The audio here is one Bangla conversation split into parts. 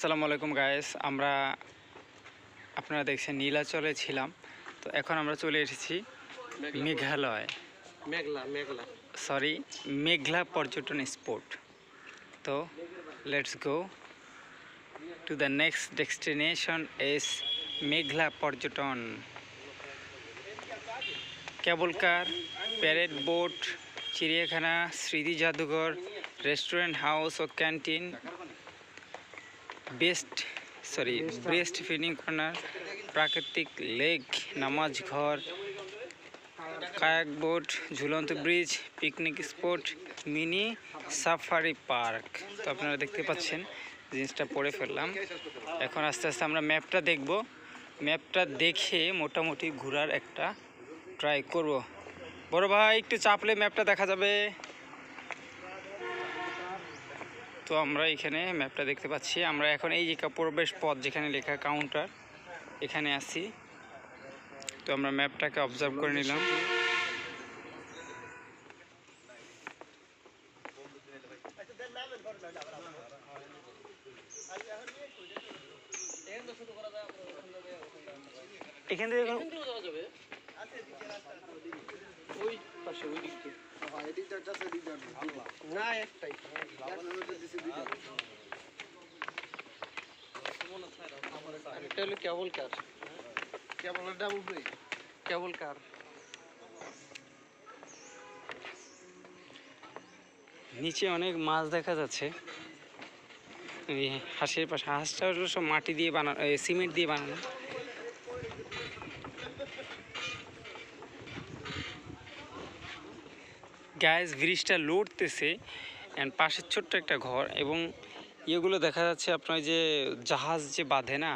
আসসালামু আলাইকুম গায়েস আমরা আপনারা দেখছেন নীলাচলে ছিলাম। তো এখন আমরা চলে এসেছি মেঘালয়। মেঘলা মেঘলা। সরি মেঘলা পর্যটন স্পট তো let's go to the next destination is মেঘলা পর্যটন। কেবল কার প্যারেড বোট চিড়িয়াখানা স্মৃতি জাদুঘর রেস্টুরেন্ট হাউস ও canteen best sorry best feeding corner প্রাকৃতিক লেক, নামাজ ঘর কায়াক বোট ঝুলন্ত bridge picnic spot mini safari park তো আপনারা দেখতে পাচ্ছেন, জিনিসটা পড়ে ফেললাম। এখন আস্তে আস্তে আমরা ম্যাপটা দেখব। ম্যাপটা দেখে মোটামুটি ঘোরার একটা ট্রাই করব। বড় ভাই, একটু চাপলে ম্যাপটা দেখা যাবে। তো আমরা এখানে ম্যাপটা দেখতে পাচ্ছি। আমরা এখন এই যে কা- প্রবেশ পথ যেখানে লেখা কাউন্টার এখানে আছি। তো আমরা ম্যাপটাকে অবজার্ভ করে নিলাম। এখান থেকে না একটাই এটা হলো কেবল কার। কেবল কার। নিচে অনেক মাছ দেখা যাচ্ছে। এই হাঁসের পাশে হাঁসটা হলো সব মাটি দিয়ে বানানো সিমেন্ট দিয়ে বানানো। গ্যাস ব্রিজটা লড়তেছে অ্যান্ড পাশের ছোট্ট একটা ঘর এবং ইয়েগুলো দেখা যাচ্ছে আপনার যে জাহাজ যে বাঁধে না,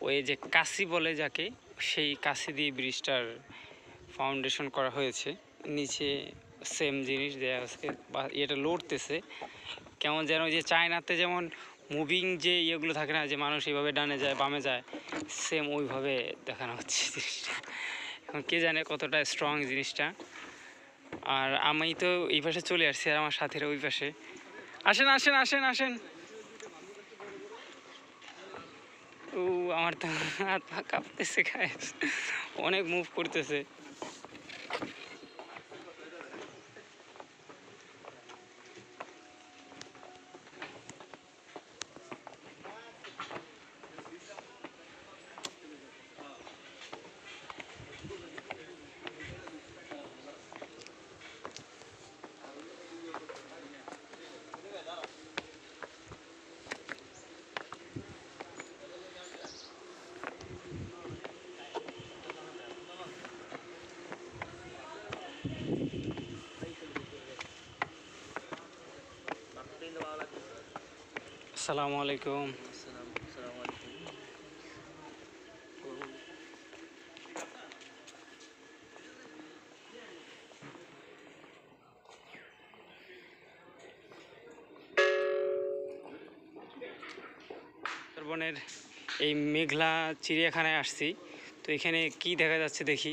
ওই যে কাশি বলে যাকে, সেই কাশি দিয়ে ব্রিজটার ফাউন্ডেশন করা হয়েছে। নিচে সেম জিনিস দেওয়া আছে, বা এটা লড়তেছে। কেমন যেন যে চায়নাতে যেমন মুভিং যে ইয়েগুলো থাকে না, যে মানুষ এইভাবে ডানে যায়, বামে যায় সেম ওইভাবে দেখানো হচ্ছে জিনিসটা। এখন কে জানে কতটা স্ট্রং জিনিসটা। আর আমি তো এই পাশে চলে আসছি আর আমার সাথের ওই পাশে। আসেন আসেন আসেন আসেন। ও, আমার তো হাত পা কাঁপতেছে গায়ে অনেক মুভ করতেছে। আসসালামু আলাইকুম। এই মেঘলা চিড়িয়াখানায় আসছি। তো এখানে কি দেখা যাচ্ছে দেখি?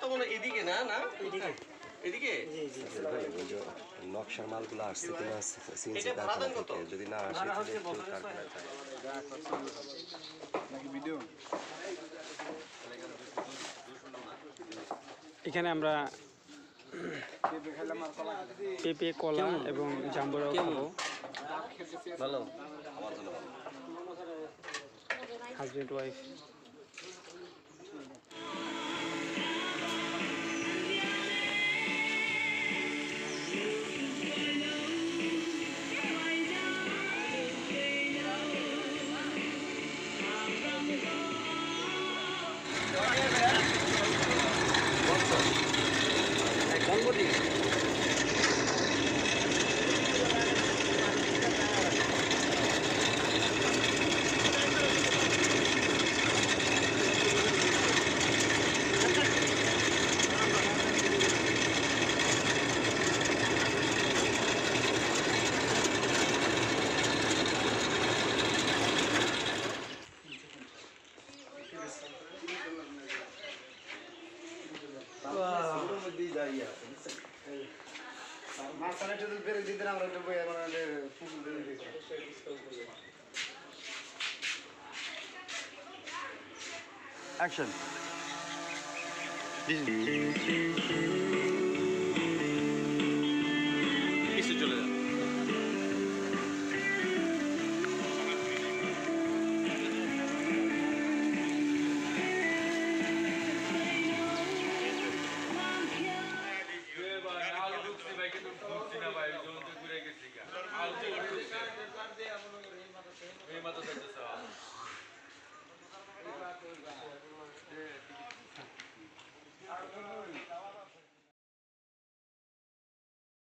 তো মনে এদিকে না না? এদিকে। এদিকে? নকশার মালগুলো আসছে কিনা যদি না আসে যায়। এখানে আমরা পেঁপে কলা এবং জাম্বুরাও খাব। ভালো। হাজবেন্ড ওয়াইফ দাঁড়িয়ে আছে বুঝছেন? মাঝখানে একটু ব্রেক দিতেন আমরা একটু বই মানে পুকুর দিয়ে দিতাম। অ্যাকশন পিছু চলে যান